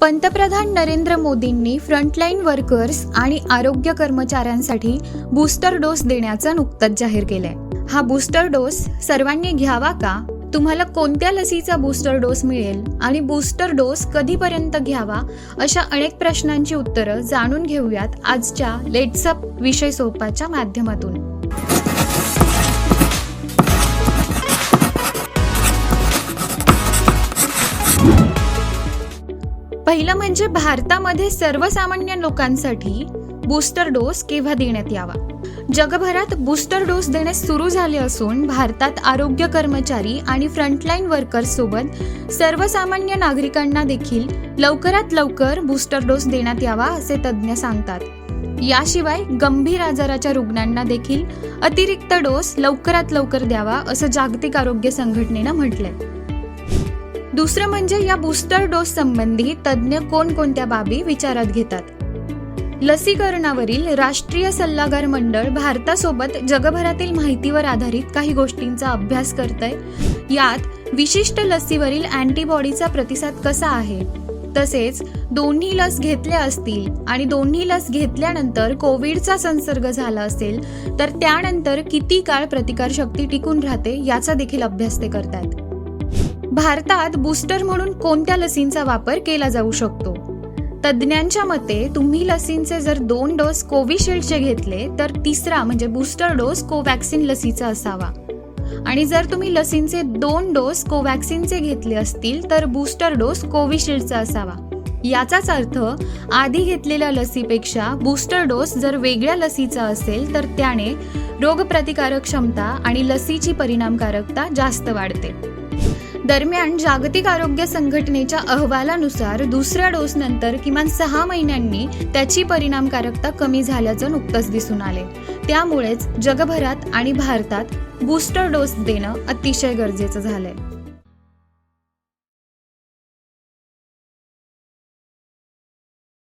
पंतप्रधान नरेंद्र मोदींनी frontline workers आणि आरोग्य कर्मचाऱ्यांसाठी बूस्टर डोस देण्याचं नुकतंच जाहीर केलंय. हा बूस्टर डोस सर्वांनी घ्यावा का? तुम्हाला कोणत्या लसीचा बूस्टर डोस मिळेल? आणि बूस्टर डोस कधीपर्यंत घ्यावा? अशा अनेक प्रश्नांची उत्तरं जाणून घेऊयात आजच्या लेट्सअप विषय सोपाच्या माध्यमातून. पहिलं म्हणजे भारतामध्ये सर्वसामान्य लोकांसाठी बूस्टर डोस केव्हा देण्यात यावा? जगभरात बूस्टर डोस देणे सुरू झाले असून भारतात आरोग्य कर्मचारी आणि फ्रंटलाईन वर्कर्स सोबत सर्वसामान्य नागरिकांना देखील लवकरात लवकर बूस्टर डोस देण्यात यावा असे तज्ज्ञ सांगतात. याशिवाय गंभीर आजाराच्या रुग्णांना देखील अतिरिक्त डोस लवकरात लवकर द्यावा असं जागतिक आरोग्य संघटनेनं म्हटलंय. दुसरं म्हणजे या बूस्टर डोस संबंधी तज्ज्ञ कोणकोणत्या बाबी विचारात घेतात? लसीकरणावरील राष्ट्रीय सल्लागार मंडळ भारतासोबत जगभरातील माहितीवर आधारित काही गोष्टींचा अभ्यास करतंय. यात विशिष्ट लसीवरील अँटीबॉडीचा प्रतिसाद कसा आहे? तसेच दोन्ही लस घेतल्या असतील आणि दोन्ही लस घेतल्यानंतर कोविडचा संसर्ग झाला असेल तर त्यानंतर किती काळ प्रतिकारशक्ती टिकून राहते याचा देखील अभ्यास ते करतात. भारतात बूस्टर म्हणून कोणत्या लसींचा वापर केला जाऊ शकतो? तज्ज्ञांच्या मते तुम्ही लसींचे जर दोन डोस कोविशिल्डचे घेतले तर तिसरा म्हणजे बूस्टर डोस कोवॅक्सिन लसीचा असावा. आणि जर तुम्ही लसींचे दोन डोस कोवॅक्सिनचे घेतले असतील तर बूस्टर डोस कोविशिल्डचा असावा. याचाच अर्थ आधी घेतलेल्या लसीपेक्षा बूस्टर डोस जर वेगळ्या लसीचा असेल तर त्याने रोगप्रतिकारक क्षमता आणि लसीची परिणामकारकता जास्त वाढते. दरम्यान जागतिक आरोग्य संघटनेच्या अहवालानुसार दुसऱ्या डोस नंतर किमान सहा महिन्यांनी त्याची परिणामकारकता कमी झाल्याचं नुकतंच दिसून आले त्यामुळेच जगभरात आणि भारतात बूस्टर डोस देणं अतिशय गरजेचं झालंय.